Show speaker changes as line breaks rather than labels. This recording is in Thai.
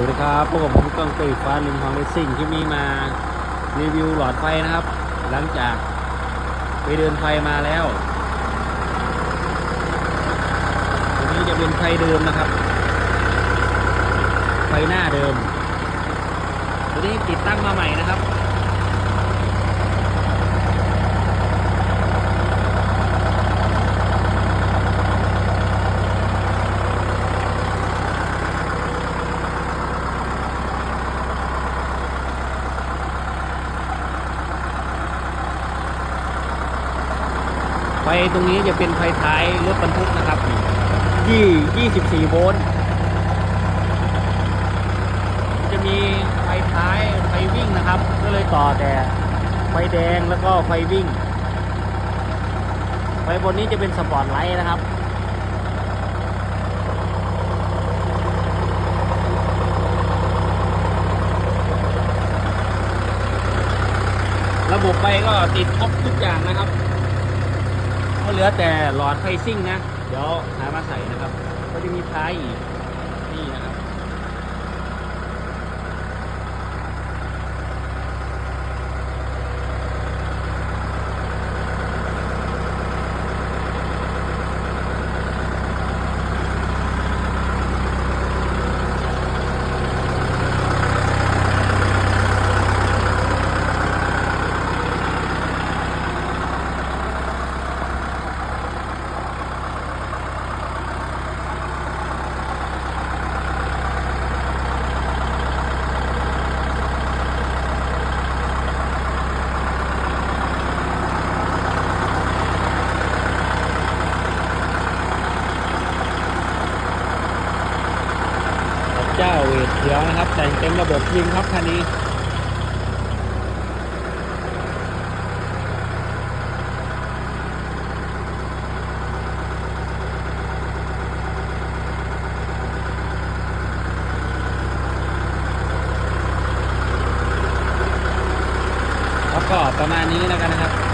สวัสดีครับพวกกับผมกล้องตีฟ้าหนึ่งของเรซิ่งที่มีมารีวิวหลอดไฟนะครับ หลังจากไปเดินไฟมาแล้วตัวนี้จะเป็นไฟเดิมนะครับ ไฟหน้าเดิมตัวนี้ติดตั้งมาใหม่นะครับ ฟตรงนี้จะเป็นไฟท้ายรถบรรทุกนะครับที่ 24 โวลต์ จะมีไฟท้ายไฟวิ่งนะครับ ก็เลยต่อแต่ไฟแดงแล้วก็ไฟวิ่ง ไฟบนนี้จะเป็นสปอร์ตไลท์นะครับระบบไฟก็ติดครบทุกอย่างนะครับ ก็เหลือแต่หลอดไฟซิ่งนะ เดี๋ยวหามาใส่นะครับ ก็จะมีท้ายอีกนี่นะครับ พระ เจ้าเวทเขียวนะครับ แต่งเต็มระบบยิงครับคันนี้แล้วก็ประมาณนี้แล้วกันนะครับ